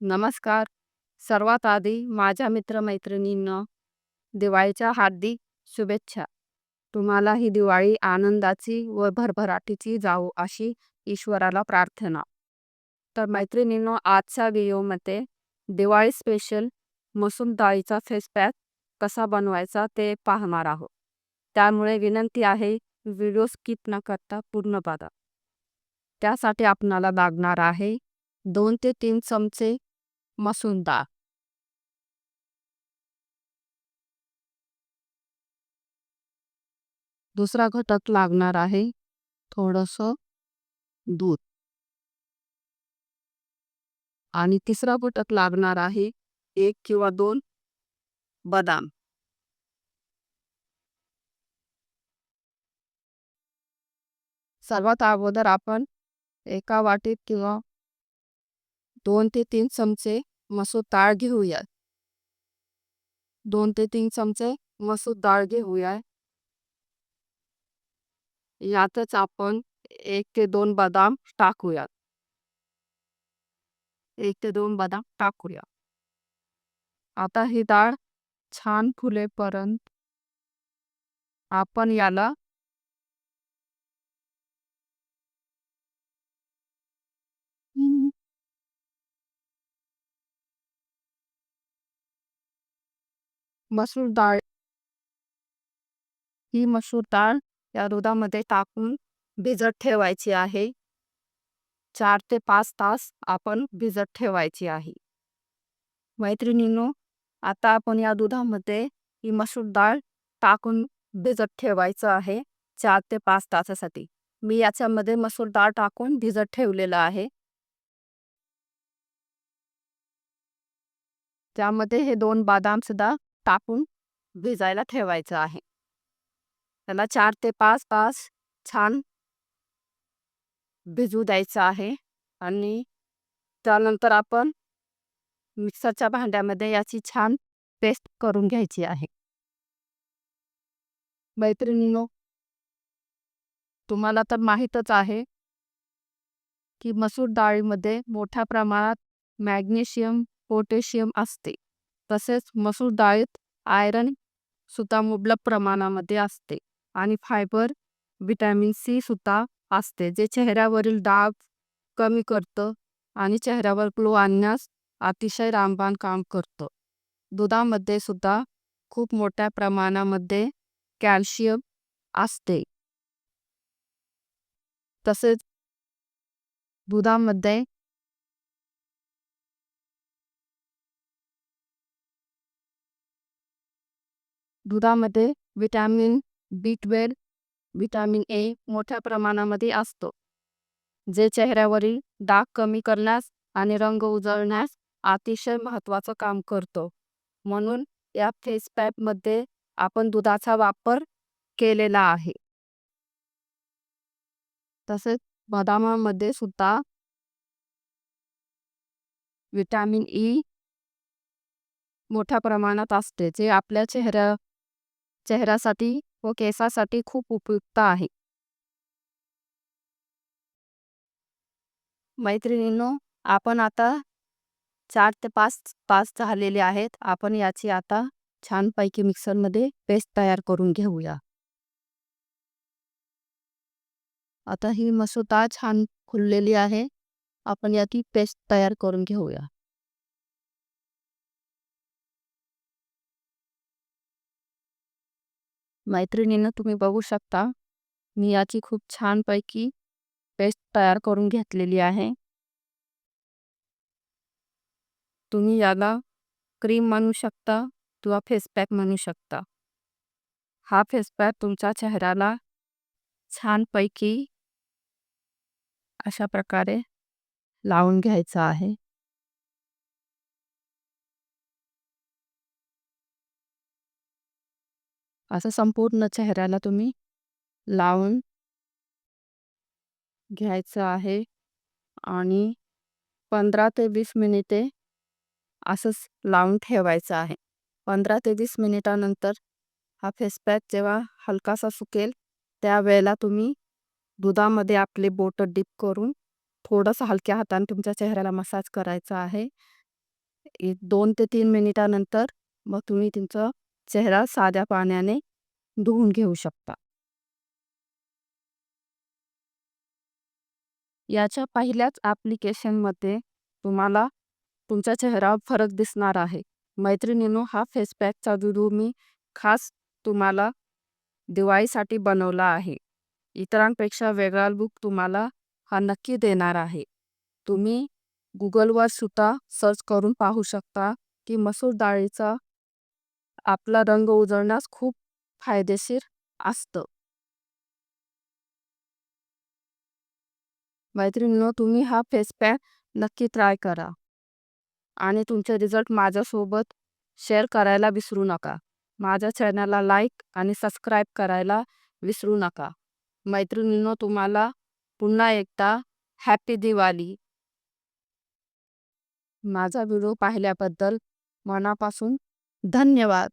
नमस्कार. सर्वात आधी माझ्या मित्रमैत्रिणींना दिवाळीच्या हार्दिक शुभेच्छा. तुम्हाला ही दिवाळी आनंदाची व भरभराटीची जावो अशी ईश्वराला प्रार्थना. तर मैत्रिणींनो, आजच्या व्हिडिओमध्ये दिवाळी स्पेशल मसूर डाळीचा फेस पॅक कसा बनवायचा ते पाहणार आहोत. त्यामुळे विनंती आहे व्हिडिओ स्किप न करता पूर्ण बघा. त्यासाठी आपणाला लागणार आहे दोन ते तीन चमचे मसूर दुसरा घटक लागणार आहे. थोडंसं दूध. आणि तिसरा घटक लागणार आहे. एक किंवा दोन बदाम. सर्वात अगोदर आपण एका वाटीत किंवा दोन ते तीन चमचे मसूर डाळ घेऊया दोन ते तीन चमचे मसूर डाळ घेऊया यातच आपण एक ते दोन बदाम टाकूया एक ते दोन बदाम टाकूया आता ही डाळ छान फुलेपर्यंत आपण याला मसूर डाळ. ही मसूर डाळ या दुधामध्ये टाकून भिजत ठेवायची आहे. चार ते पाच तास आपण भिजत ठेवायची आहे. मैत्रिणींनो आता आपण या दुधामध्ये ही मसूर डाळ टाकून भिजत ठेवायचं आहे चार ते पाच तासासाठी. मी याच्यामध्ये मसूर डाळ टाकून भिजत ठेवलेलं आहे. त्यामध्ये हे दोन बदाम सुद्धा टाकून भिजायला ठेवायचं आहे. त्याला चार ते पाच तास छान भिजू द्यायचं आहे आणि त्यानंतर आपण मिक्सरच्या भांड्यामध्ये याची छान पेस्ट करून घ्यायची आहे. मैत्रिणीनो तुम्हाला तर माहीतच आहे की मसूर डाळीमध्ये मोठ्या प्रमाणात मॅग्नेशियम पोटॅशियम असते. तसेच मसूर डाळीत आयरन सुद्धा मुबलक प्रमाणामध्ये असते आणि फायबर विटॅमिन सी सुद्धा असते जे चेहऱ्यावरील डाग कमी करतं आणि चेहऱ्यावर ग्लो आणण्यास अतिशय रामबाण काम करतं. दुधामध्ये सुद्धा खूप मोठ्या प्रमाणामध्ये कॅल्शियम असते. तसेच दुधामध्ये दुधामध्ये vitamin B twelve vitamin A मोठ्या प्रमाणामध्ये असतो जे चेहऱ्यावरील डाग कमी करण्यास आणि रंग उजळण्यास अतिशय महत्त्वाचं काम करतो. म्हणून या फेस पॅकमध्ये आपण दुधाचा वापर केलेला आहे. तसेच बदामामध्ये सुद्धा विटॅमिन ई मोठ्या प्रमाणात असते जे आपल्या चेहऱ्या चेहऱ्यासाठी व केसासाठी खूप उपयुक्त आहे. मैत्रिणींनो आपण आता चार ते पाच पाच झालेले आहेत. आपण याची आता छानपैकी मिक्सरमध्ये पेस्ट तयार करून घेऊया. आता ही मसूर छान खुललेली आहे. आपण याची पेस्ट तयार करून घेऊया. मैत्रिणींना तुम्ही बघू शकता. मी याची खूप छानपैकी पेस्ट तयार करून घेतलेली आहे. तुम्ही याला क्रीम म्हणू शकता किंवा फेस पॅक म्हणू शकता. हा फेस पॅक तुमच्या चेहऱ्याला छानपैकी अशा प्रकारे लावून घ्यायचा आहे. असं संपूर्ण चेहऱ्याला तुम्ही लावून घ्यायचं आहे. आणि पंधरा ते वीस मिनिटे असंच लावून ठेवायचं आहे. पंधरा ते वीस मिनिटानंतर हा फेस पॅक जेव्हा हलकासा सुकेल त्यावेळेला तुम्ही दुधामध्ये आपले बोटं डिप करून थोडंसं हलक्या हाताने तुमच्या चेहऱ्याला मसाज करायचा आहे. एक दोन ते तीन मिनिटानंतर मग तुम्ही तुमचं चेहरा साध्या पाण्याने धुवून घेऊ शकता. याच्या पहिल्याच ॲप्लिकेशनमध्ये तुम्हाला तुमच्या चेहऱ्यावर फरक दिसणार आहे. मैत्रिणींनो हा फेसपॅकचा दुधू व्हिडिओ मी खास तुम्हाला दिवाळीसाठी बनवला आहे. इतरांपेक्षा वेगळा लुक तुम्हाला हा नक्की देणार आहे. तुम्ही गुगलवर सुद्धा सर्च करून पाहू शकता की मसूर डाळीचा आपला रंग उजळण्यास खूप फायदेशीर असतं. मैत्रिणींनो तुम्ही हा फेस पॅक नक्की ट्राय करा आणि तुमचे रिझल्ट माझ्यासोबत शेअर करायला विसरू नका. माझ्या चॅनलला लाईक आणि सबस्क्राईब करायला विसरू नका. मैत्रिणींनो तुम्हाला पुन्हा एकदा हॅपी दिवाळी. माझा व्हिडिओ पाहिल्याबद्दल मनापासून धन्यवाद.